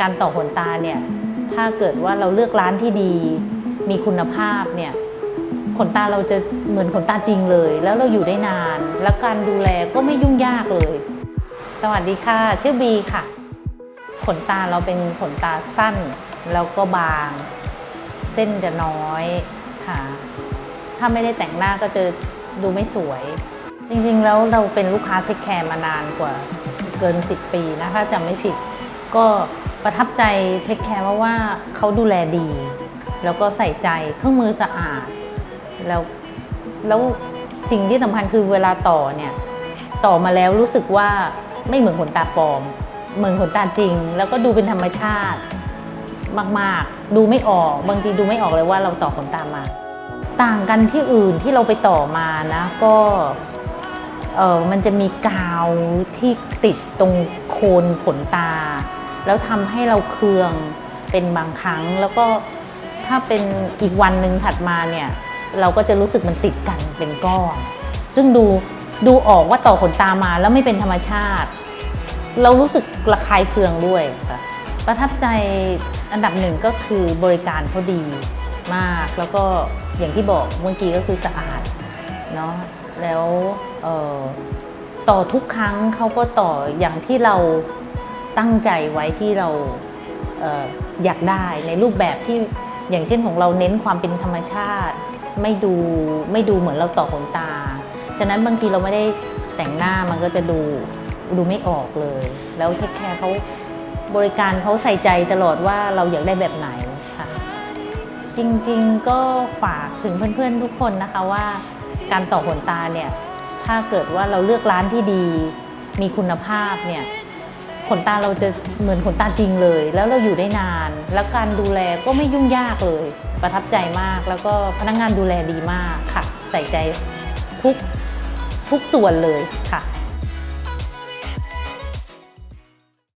การต่อขนตาเนี่ยถ้าเกิดว่าเราเลือกร้านที่ดี มีคุณภาพเนี่ยขนตาเราจะเหมือนขนตาจริงเลย แล้วเราอยู่ได้นาน แล้วการดูแลก็ไม่ยุ่งยากเลย สวัสดีค่ะ ชื่อบีค่ะ ขนตาเราเป็นขนตาสั้น แล้วก็บาง เส้นจะน้อยค่ะ ถ้าไม่ได้แต่งหน้าก็จะดูไม่สวย จริงๆแล้วเราเป็นลูกค้าเทคแคร์มานานกว่าเกิน 10 ปีนะถ้าจำไม่ผิดก็ ประทับใจเทคแคร์เพราะว่าเขาดูแลดี แล้วก็ใส่ใจเครื่องมือสะอาด แล้วแล้วสิ่งที่สำคัญคือเวลาต่อเนี่ย ต่อมาแล้วรู้สึกว่าไม่เหมือนขนตาปลอม เหมือนขนตาจริง แล้วก็ดูเป็นธรรมชาติมากๆ ดูไม่ออก บางทีดูไม่ออกเลยว่าเราต่อขนตามา ต่างกันที่อื่นที่เราไปต่อมานะ ก็เออมันจะมีกาวที่ติดตรงโคนขนตา แล้วทำให้เราเคืองเป็นบางครั้ง แล้วก็ถ้าเป็นอีกวันหนึ่งถัดมาเนี่ย เราก็จะรู้สึกมันติดกันเป็นก้อนซึ่งดูดูออกว่าต่อขนตามาแล้วไม่เป็นธรรมชาติ เรารู้สึกระคายเคืองด้วยค่ะประทับใจอันดับหนึ่งก็คือบริการเขาดีมาก แล้วก็อย่างที่บอกเมื่อกี้ก็คือสะอาดเนาะแล้วต่อทุกครั้งเขาก็ต่ออย่างที่เรา ตั้งใจไว้ที่เราเอออยากได้ในรูปแบบที่อย่างเช่นของเราเน้นความเป็นธรรมชาติ ไม่ดูไม่ดูเหมือนเราต่อขนตา ฉะนั้นบางทีเราไม่ได้แต่งหน้ามันก็จะดูดูไม่ออกเลย แล้วเทคแคร์เขาบริการเขาใส่ใจตลอดว่าเราอยากได้แบบไหนค่ะจริงๆก็ฝากถึงเพื่อนๆทุกคนนะคะว่าการต่อขนตาเนี่ยถ้าเกิดว่าเราเลือกร้านที่ดีมีคุณภาพเนี่ย ขนตาเราจะเหมือนขนตาจริงเลย แล้วเราอยู่ได้นาน แล้วการดูแลก็ไม่ยุ่งยากเลย ประทับใจมาก แล้วก็พนักงานดูแลดีมากค่ะ ใส่ใจทุกทุกส่วนเลยค่ะ